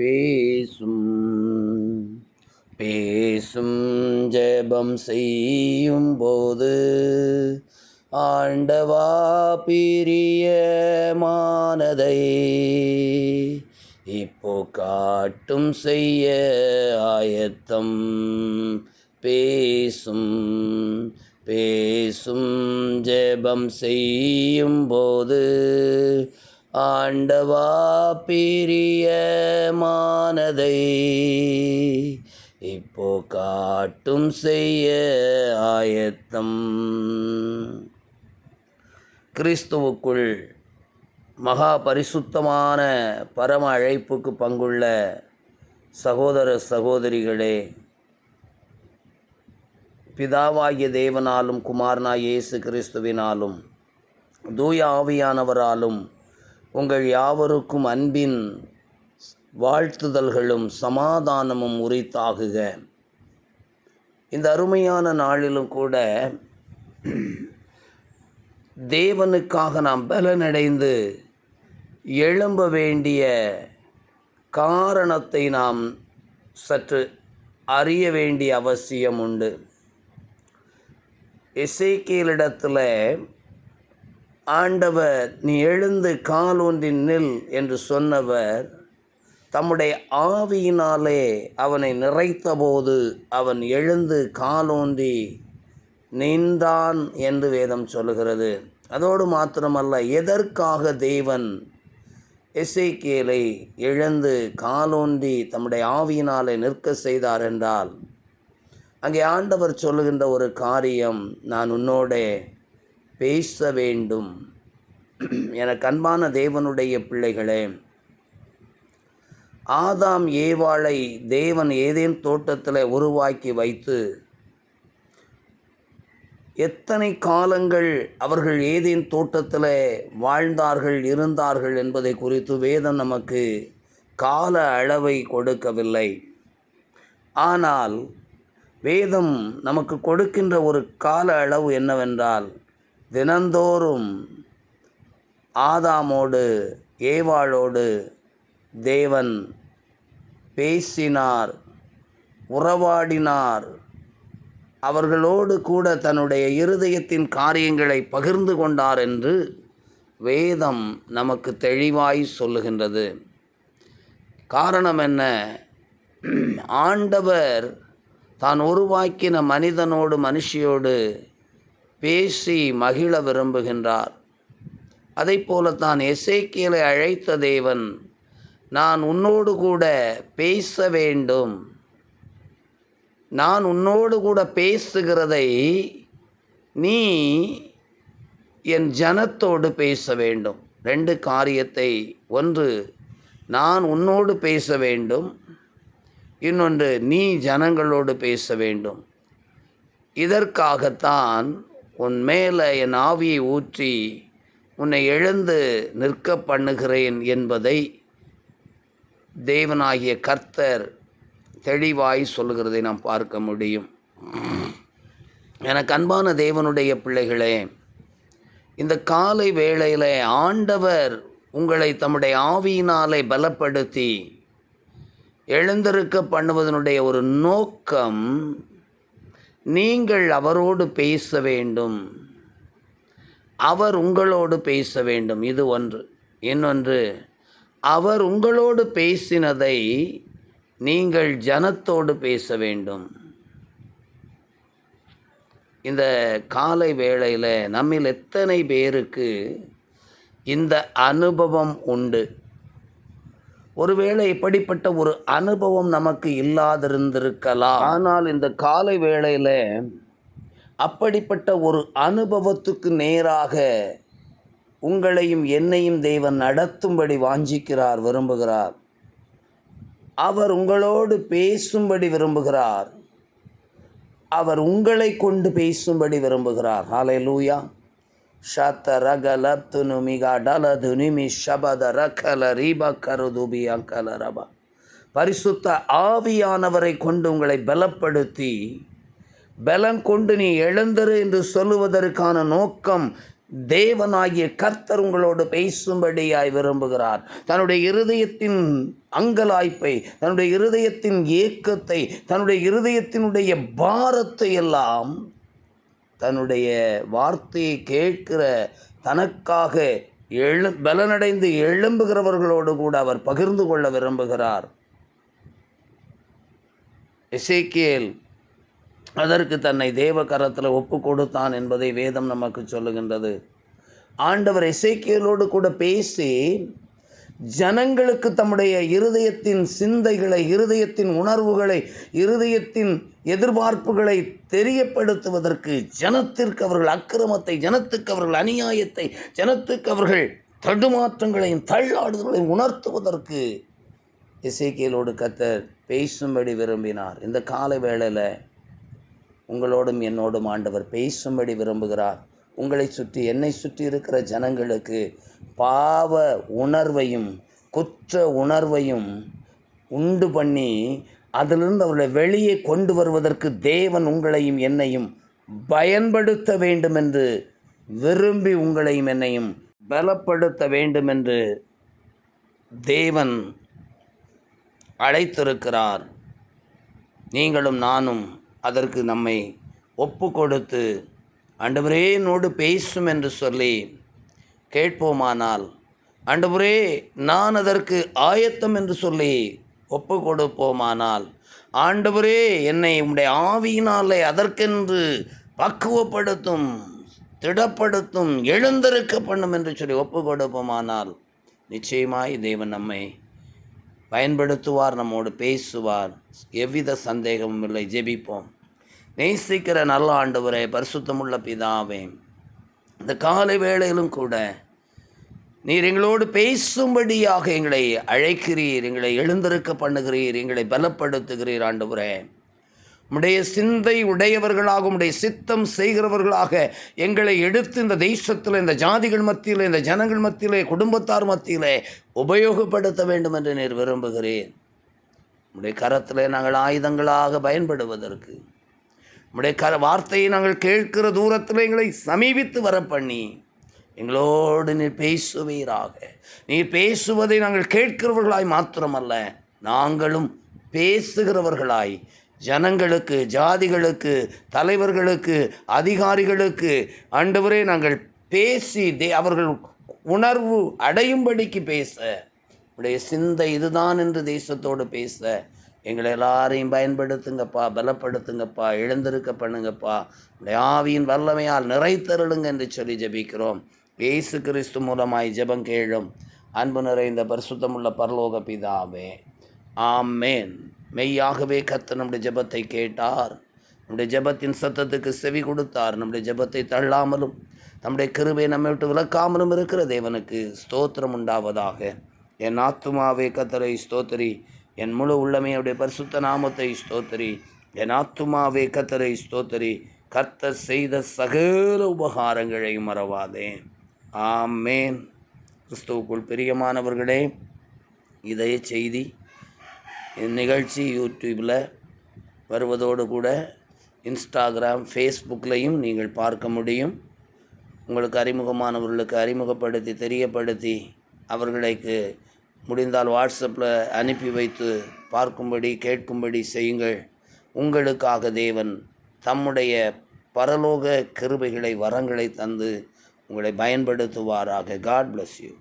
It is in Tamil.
பேசும். பேசும் ஜெபம் செய்யும் போது ஆண்டவா பிரியமானதை இப்போ காட்டும் செய்ய ஆயத்தம். பேசும் பேசும் ஜெபம் செய்யும் போது ஆண்டவா பிரியமானதை இப்போ காட்டும் செய்ய ஆயத்தம். கிறிஸ்துவுக்குள் மகா பரிசுத்தமான பரம அழைப்புக்கு பங்குள்ள சகோதர சகோதரிகளே பிதாவாகிய தேவனாலும் குமாரனாய் இயேசு கிறிஸ்துவினாலும் தூய ஆவியானவராலும் உங்கள் யாவருக்கும் அன்பின் வாழ்த்துதல்களும் சமாதானமும் உரித்தாகுக. இந்த அருமையான நாளிலும் கூட தேவனுக்காக நாம் பலனடைந்து எழும்ப வேண்டிய காரணத்தை நாம் சற்று அறிய வேண்டிய அவசியம் உண்டு. இசைக்கியலிடத்தில் ஆண்டவர் நீ எழுந்து காலொன்றின் நில் என்று சொன்னவர் தம்முடைய ஆவியினாலே அவனை நிறைத்தபோது அவன் எழுந்து காலோன்றி நின்றான் என்று வேதம் சொல்லுகிறது. அதோடு மாத்திரமல்ல எதற்காக தேவன் எசேக்கியலை எழுந்து காலோன்றி தம்முடைய ஆவியினாலே நிற்க செய்தார் என்றால் அங்கே ஆண்டவர் சொல்லுகின்ற ஒரு காரியம் நான் உன்னோடே பேச வேண்டும் என அன்பான தேவனுடைய பிள்ளைகளே ஆதாம் ஏவாளை தேவன் ஏதேன் தோட்டத்தில் உருவாக்கி வைத்து எத்தனை காலங்கள் அவர்கள் ஏதேன் தோட்டத்தில் வாழ்ந்தார்கள் இருந்தார்கள் என்பதை குறித்து வேதம் நமக்கு கால அளவை கொடுக்கவில்லை. ஆனால் வேதம் நமக்கு கொடுக்கின்ற ஒரு கால அளவு என்னவென்றால் தினந்தோறும் ஆதாமோடு ஏவாளோடு தேவன் பேசினார் உறவாடினார். அவர்களோடு கூட தன்னுடைய இருதயத்தின் காரியங்களை பகிர்ந்து கொண்டார் என்று வேதம் நமக்கு தெளிவாய் சொல்லுகின்றது. காரணம் என்ன ஆண்டவர் தான் உருவாக்கின மனிதனோடு மனுஷியோடு பேசி மகிழ விரும்புகின்றார். அதை போலத்தான் எசேக்கியலை அழைத்த தேவன் நான் உன்னோடு கூட பேச வேண்டும். நான் உன்னோடு கூட பேசுகிறதை நீ என் ஜனத்தோடு பேச வேண்டும். ரெண்டு காரியத்தை ஒன்று நான் உன்னோடு பேச வேண்டும். இன்னொன்று நீ ஜனங்களோடு பேச வேண்டும். இதற்காகத்தான் உன் மேலே என் ஆவியை ஊற்றி உன்னை எழுந்து நிற்க பண்ணுகிறேன் என்பதை தேவனாகிய கர்த்தர் தெளிவாய் சொல்லுகிறதை நாம் பார்க்க முடியும். எனக்கு அன்பான தேவனுடைய பிள்ளைகளே இந்த காலை வேளையில் ஆண்டவர் உங்களை தம்முடைய ஆவியினாலே பலப்படுத்தி எழுந்திருக்க பண்ணுவதனுடைய ஒரு நோக்கம் நீங்கள் அவரோடு பேச வேண்டும். அவர் உங்களோடு பேச வேண்டும். இது ஒன்று. இன்னொன்று அவர் உங்களோடு பேசினதை நீங்கள் ஜனத்தோடு பேச வேண்டும். இந்த காலை வேளையில் நம்மில் எத்தனை பேருக்கு இந்த அனுபவம் உண்டு? ஒருவேளை இப்படிப்பட்ட ஒரு அனுபவம் நமக்கு இல்லாதிருந்திருக்கலாம். ஆனால் இந்த காலை வேளையில் அப்படிப்பட்ட ஒரு அனுபவத்துக்கு நேராக உங்களையும் என்னையும் தேவன் நடத்தும்படி வாஞ்சிக்கிறார் விரும்புகிறார். அவர் உங்களோடு பேசும்படி விரும்புகிறார். அவர் உங்களை கொண்டு பேசும்படி விரும்புகிறார். ஹாலை லூயா பரிசுத்த ஆவியானவரை கொண்டு உங்களை பலப்படுத்தி பலம் கொண்டு நீ எழுந்தரு என்று சொல்லுவதற்கான நோக்கம் தேவனாகிய கர்த்தர் உங்களோடு பேசும்படியாய் விரும்புகிறார். தன்னுடைய இருதயத்தின் அங்கலாய்ப்பை தன்னுடைய இருதயத்தின் ஏக்கத்தை தன்னுடைய இருதயத்தினுடைய பாரத்தை எல்லாம் தன்னுடைய வார்த்தையை கேட்கிற தனக்காக எழு பலனடைந்து எழும்புகிறவர்களோடு கூட அவர் பகிர்ந்து கொள்ள விரும்புகிறார். இசைக்கியல் அதற்கு தன்னை தேவ கரத்தில் ஒப்பு கொடுத்தான் என்பதை வேதம் நமக்கு சொல்லுகின்றது. ஆண்டவர் இசைக்கியலோடு கூட பேசி ஜனங்களுக்கு தம்முடைய இருதயத்தின் சிந்தைகளை இருதயத்தின் உணர்வுகளை இருதயத்தின் எதிர்பார்ப்புகளை தெரியப்படுத்துவதற்கு ஜனத்திற்கு அவர்கள் அக்கிரமத்தை ஜனத்துக்கு அவர்கள் அநியாயத்தை ஜனத்துக்கு அவர்கள் தடுமாற்றங்களையும் தள்ளாடுதலையும் உணர்த்துவதற்கு இசைக்கியலோடு கத்தர் பேசும்படி விரும்பினார். இந்த கால வேளையில் உங்களோடும் என்னோடும் ஆண்டவர் பேசும்படி விரும்புகிறார். உங்களை சுற்றி என்னை சுற்றி இருக்கிற ஜனங்களுக்கு பாவ உணர்வையும் குற்ற உணர்வையும் உண்டு பண்ணி அதிலிருந்து அவர்களை வெளியே கொண்டு வருவதற்கு தேவன் உங்களையும் என்னையும் பயன்படுத்த வேண்டும் என்று விரும்பி உங்களையும் என்னையும் பலப்படுத்த வேண்டும் என்று தேவன் அழைத்திருக்கிறார். நீங்களும் நானும் அதற்கு நம்மை ஒப்பு கொடுத்து ஆண்டவரே என்னோடு பேசும் என்று சொல்லி கேட்போமானால் ஆண்டவரே நான் அதற்கு ஆயத்தம் என்று சொல்லி ஒப்பு கொடுப்போமானால் ஆண்டவரே என்னை உம்முடைய ஆவியினாலே அதற்கென்று பக்குவப்படுத்தும் திடப்படுத்தும் எழுந்திருக்க பண்ணும் என்று சொல்லி ஒப்பு கொடுப்போமானால் நிச்சயமாய் தேவன் நம்மை பயன்படுத்துவார் நம்மோடு பேசுவார். எவ்வித சந்தேகமும் இல்லை ஜெபிப்போம். நேசிக்கிற நல்ல ஆண்டவரே பரிசுத்தமுள்ள பிதாவே இந்த காலை வேளையிலும் கூட நீர் எங்களோடு பேசும்படியாக எங்களை அழைக்கிறீர் எங்களை எழுந்திருக்க பண்ணுகிறீர் எங்களை பலப்படுத்துகிறீர் ஆண்டவரே. உடைய சிந்தை உடையவர்களாக உடைய சித்தம் செய்கிறவர்களாக எங்களை எடுத்து இந்த தேசத்தில் இந்த ஜாதிகள் மத்தியில் இந்த ஜனங்கள் மத்தியிலே குடும்பத்தார் மத்தியிலே உபயோகப்படுத்த வேண்டும் என்று நீர் விரும்புகிறேன் உடைய கரத்தில் நாங்கள் ஆயுதங்களாக பயன்படுவதற்கு உம்முடைய கர வார்த்தையை நாங்கள் கேட்கிற தூரத்தில் எங்களை சமீபித்து வர பண்ணி எங்களோடு நீர் பேசுவீராக. நீர் பேசுவதை நாங்கள் கேட்கிறவர்களாய் மாத்திரமல்ல நாங்களும் பேசுகிறவர்களாய். ஜனங்களுக்கு ஜாதிகளுக்கு தலைவர்களுக்கு அதிகாரிகளுக்கு ஆண்டவரே நாங்கள் பேசி தே அவர்கள் உணர்வு அடையும்படிக்கு பேச உடைய சிந்தை இதுதான் என்று தேசத்தோடு பேச எங்களை எல்லாரையும் பயன்படுத்துங்கப்பா பலப்படுத்துங்கப்பா எழுந்திருக்க பண்ணுங்கப்பா ஆவியின் வல்லமையால் நிறைத்தருளுங்க என்று சொல்லி ஜெபிக்கிறோம். இயேசு கிறிஸ்து மூலமாய் ஜெபம் கேளும். அன்பு நிறைந்த பரிசுத்தமுள்ள பரலோக பிதாவே ஆமேன். மெய்யாகவே கத்த நம்முடைய ஜபத்தை கேட்டார். நம்முடைய ஜெபத்தின் சத்தத்துக்கு செவி கொடுத்தார். நம்முடைய ஜெபத்தை தள்ளாமலும் நம்முடைய கிருபை நம்மை விட்டு விலக்காமலும் இருக்கிற தேவனுக்கு ஸ்தோத்திரம் உண்டாவதாக. என் ஆத்துமாவே கத்தரை ஸ்தோத்திரி. என் முழு உள்ளமையுடைய பரிசுத்த நாமத்தை ஸ்தோத்தரி. என் ஆத்துமாவே கத்தரை ஸ்தோத்தரி. கர்த்தர் செய்த சகல உபகாரங்களை மறவாதே. ஆமேன். கிறிஸ்துவுக்குள் பிரியமானவர்களே இதய செய்தி. இந்நிகழ்ச்சி யூடியூப்பில் வருவதோடு கூட இன்ஸ்டாகிராம் ஃபேஸ்புக்லேயும் நீங்கள் பார்க்க முடியும். உங்களுக்கு அறிமுகமானவர்களுக்கு அறிமுகப்படுத்தி தெரியப்படுத்தி அவர்களுக்கு முடிந்தால் வாட்ஸ்அப்பில் அனுப்பி வைத்து பார்க்கும்படி கேட்கும்படி செய்யுங்கள். உங்களுக்காக தேவன் தம்முடைய பரலோக கிருபைகளை வரங்களை தந்து உங்களை பயன்படுத்துவாராக. God bless you